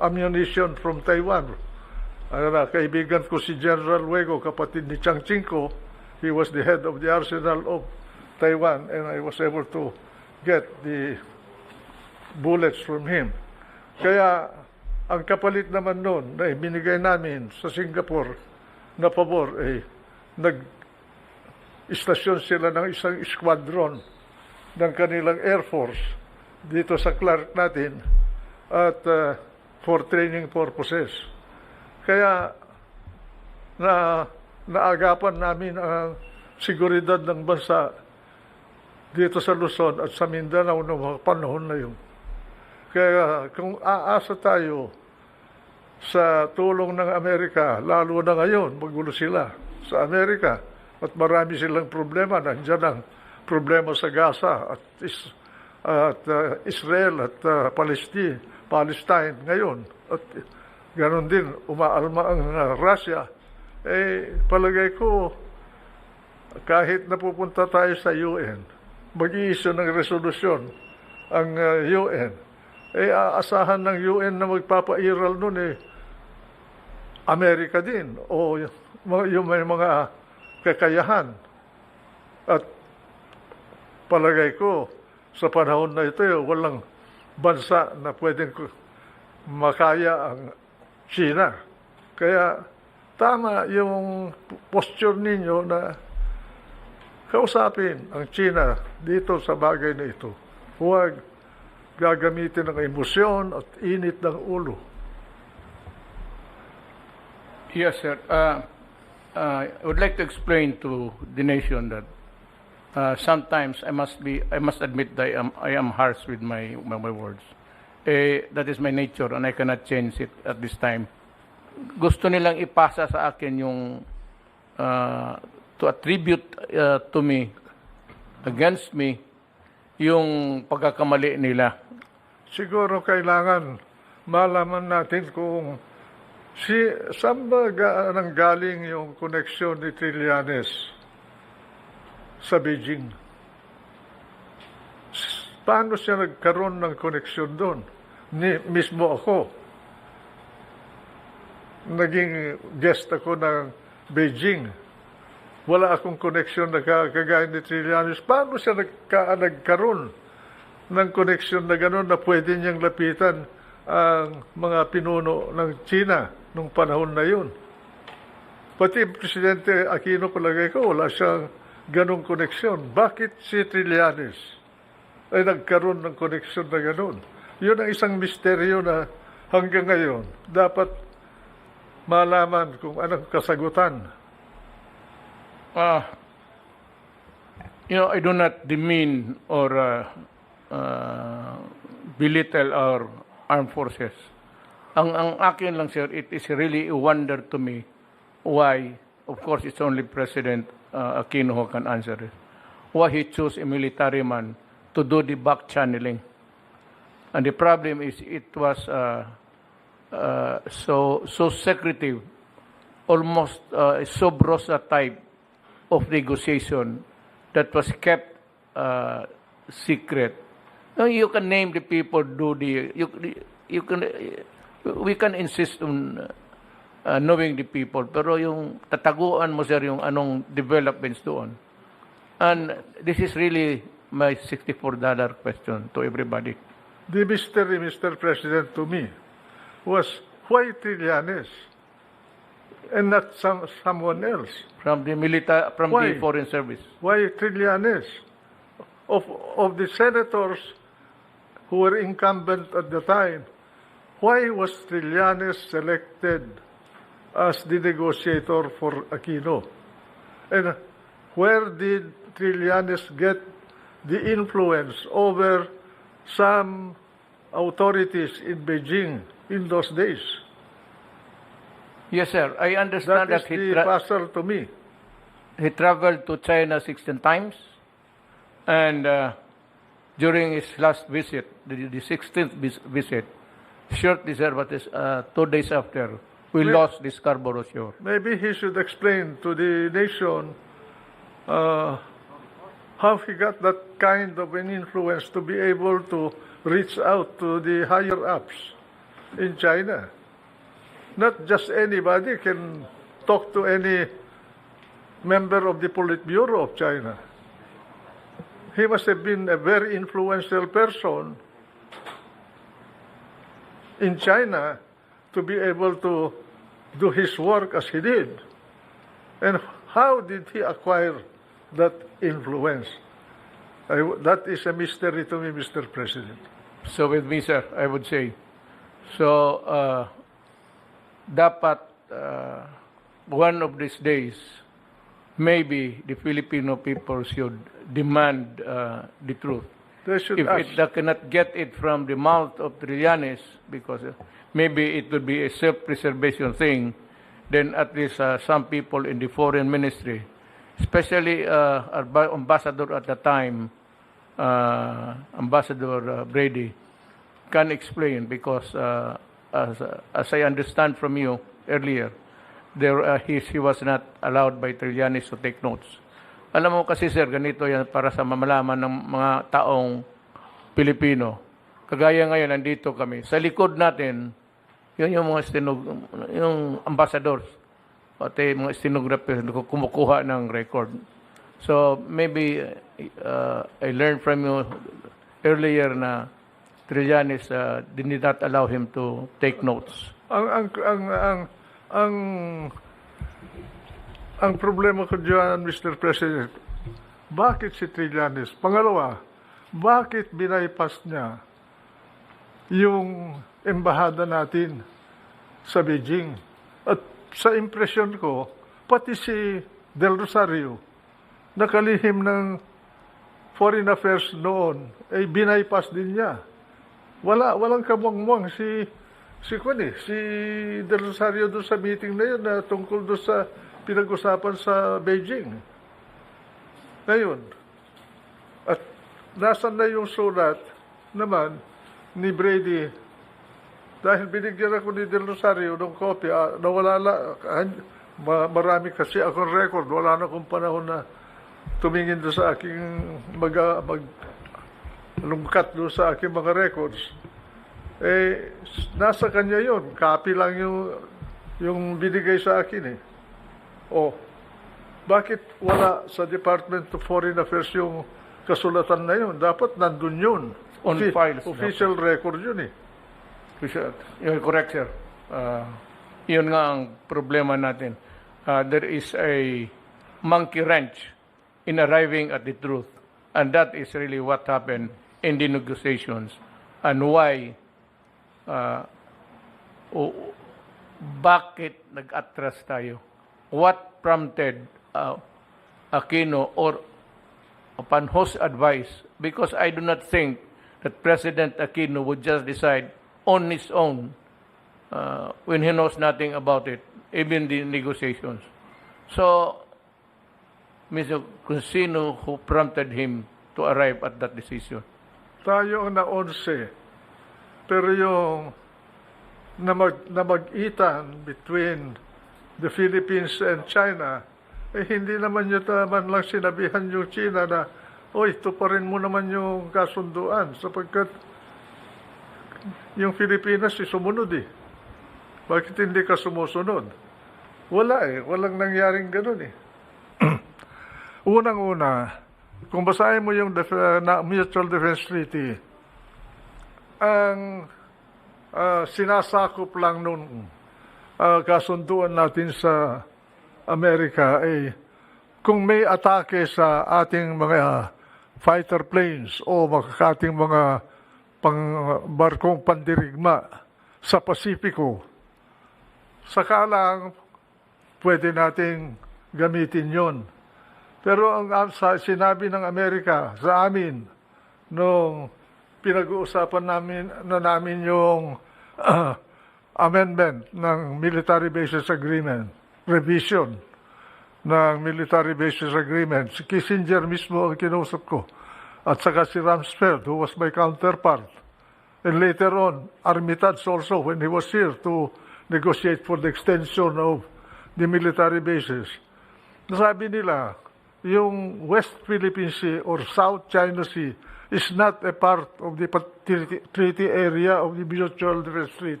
ammunition from Taiwan. Ano na, kaibigan ko si General Wego, kapatid ni Chiang Ching-ko. He was the head of the arsenal of Taiwan and I was able to get the bullets from him. Kaya ang kapalit naman noon na binigay namin sa Singapore na pabor, eh, nag-istasyon sila ng isang squadron ng kanilang Air Force dito sa Clark natin at uh, for training purposes. Kaya na naagapan namin ang seguridad ng bansa dito sa Luzon at sa Mindanao noong mga panahon na yun. Kaya kung aasa tayo sa tulong ng Amerika, lalo na ngayon, magulo sila sa Amerika at marami silang problema. Nandiyan ang problema sa Gaza at, is, at uh, Israel at uh, Palestine, Palestine ngayon. At ganon din, umaalma ang uh, Russia. Eh, palagay ko, kahit napupunta tayo sa UN, mag-iisyo ng resolusyon ang uh, UN, eh aasahan ng UN na magpapairal nun eh, Amerika din o yung may mga kakayahan. At palagay ko, sa panahon na ito, walang bansa na pwedeng makaya ang China. Kaya tama yung posture ninyo na kausapin ang China dito sa bagay na ito. Huwag gagamitin ng emosyon at init ng ulo. Yes, sir. Uh, uh, I would like to explain to the nation that uh, sometimes I must be, I must admit that I am, I am harsh with my, my, my words. Eh, that is my nature and I cannot change it at this time. Gusto nilang ipasa sa akin yung uh, to attribute uh, to me, against me, yung pagkakamali nila. Siguro kailangan malaman natin kung si saan ba ga, nanggaling yung koneksyon ni Trillanes sa Beijing? Paano siya nagkaroon ng koneksyon doon? Ni, mismo ako. Naging guest ako ng Beijing. Wala akong koneksyon na ka- kagaya ni Trillanes. Paano siya nagka, nagkaroon ng koneksyon na gano'n na pwede niyang lapitan ang mga pinuno ng China nung panahon na yun? Pati Presidente Aquino palagay ko, wala siyang ganong koneksyon. Bakit si Trillanes ay nagkaroon ng koneksyon na gano'n? Yun ang isang misteryo na hanggang ngayon dapat malaman kung anong kasagutan. Uh, you know, I do not demean or uh, uh, belittle our armed forces. Ang, ang akin lang, sir, it is really a wonder to me why, of course, it's only President uh, Aquino can answer it, why he chose a military man to do the back channeling. And the problem is it was uh, uh, so, so secretive, almost uh, sub type of negotiation that was kept uh, secret. Now, you can name the people, do the you you can we can insist on uh, knowing the people, pero yung tataguan mo sir yung anong developments doon. And this is really my $64 question to everybody. The mystery, Mr. President, to me was why Trillanes and not some, someone else? From the military, from Why? the foreign service. Why Trillanes? Of, of the senators who were incumbent at the time, why was Trillanes selected as the negotiator for Aquino? And where did Trillanes get the influence over some authorities in Beijing in those days? Yes, sir. I That understand is that, he, the puzzle to me. he traveled to China 16 times, and uh, during his last visit, the, the 16th vis- visit, shortly, sir, but is, uh, two days after, we lost the Scarborough Shore. Maybe he should explain to the nation uh, how he got that kind of an influence to be able to reach out to the higher ups in China. Not just anybody can talk to any member of the Politburo of China. He must have been a very influential person in China to be able to do his work as he did. And how did he acquire that influence? I that is a mystery to me, Mr. President. So with me, sir, I would say, so uh, dapat uh, one of these days, maybe the Filipino people should demand uh, the truth. They should If ask. it they cannot get it from the mouth of Trillanes, because uh, maybe it would be a self-preservation thing, then at least uh, some people in the foreign ministry, especially uh, our ambassador at the time, uh, Ambassador uh, Brady, can explain because uh, as, as I understand from you earlier, there uh, he, he was not allowed by Trillanes to take notes. Alam mo kasi sir, ganito yan para sa mamalaman ng mga taong Pilipino. Kagaya ngayon, nandito kami. Sa likod natin, yun yung mga stenog, yung ambassadors, pati mga stenographers na kumukuha ng record. So maybe uh, I learned from you earlier na Trillanes uh, did not allow him to take notes. Ang ang ang ang ang ang problema ko diyan, Mr. President, bakit si Trillanes? Pangalawa, bakit binaypas niya yung embahada natin sa Beijing? At sa impresyon ko, pati si Del Rosario, nakalihim ng Foreign Affairs noon, ay binaypas din niya. Wala, walang kamuang si si Kwan eh, si Del Rosario doon sa meeting na yun na tungkol doon sa pinag-usapan sa Beijing. Ngayon, at nasan na yung sulat naman ni Brady dahil binigyan ako ni Del Rosario ng kopya, nawala la, ma- marami kasi akong record, wala na akong panahon na tumingin doon sa aking mag, mag lungkat doon sa aking mga records, eh, nasa kanya yon Copy lang yung, yung binigay sa akin eh. Oh, bakit wala sa Department of Foreign Affairs yung kasulatan na yun? Dapat nandun yun. On Offi- files, Official record yun eh. You're correct, sir. Uh, yun nga ang problema natin. Uh, there is a monkey wrench in arriving at the truth. And that is really what happened in the negotiations and why uh, o- bakit nag-atras tayo? What prompted uh, Aquino or upon whose advice? Because I do not think that President Aquino would just decide on his own uh, when he knows nothing about it, even the negotiations. So, Mr. kung sino who prompted him to arrive at that decision? Tayo ang na-11. Pero yung na, mag, na mag-itan between the Philippines and China, eh hindi naman nyo naman lang sinabihan yung China na, oy, tuparin mo naman yung kasunduan sapagkat yung Pilipinas eh, sumunod eh. Bakit hindi ka sumusunod? Wala eh. Walang nangyaring ganun eh. Unang-una, kung basahin mo yung def- na Mutual Defense Treaty, ang ah, sinasakop lang nung ah, kasunduan natin sa Amerika ay kung may atake sa ating mga fighter planes o ating mga pang barkong pandirigma sa Pasipiko, saka lang pwede nating gamitin yon. Pero ang sa, sinabi ng Amerika sa amin nung pinag-uusapan namin na namin yung ah, amendment ng Military Bases Agreement, revision ng Military Bases Agreement. Si Kissinger mismo ang kinausap ko. At saka si Rumsfeld, who was my counterpart. And later on, Armitage also, when he was here to negotiate for the extension of the military bases. Nasabi nila, yung West Philippine Sea or South China Sea is not a part of the treaty area of the Mutual Defense Treaty.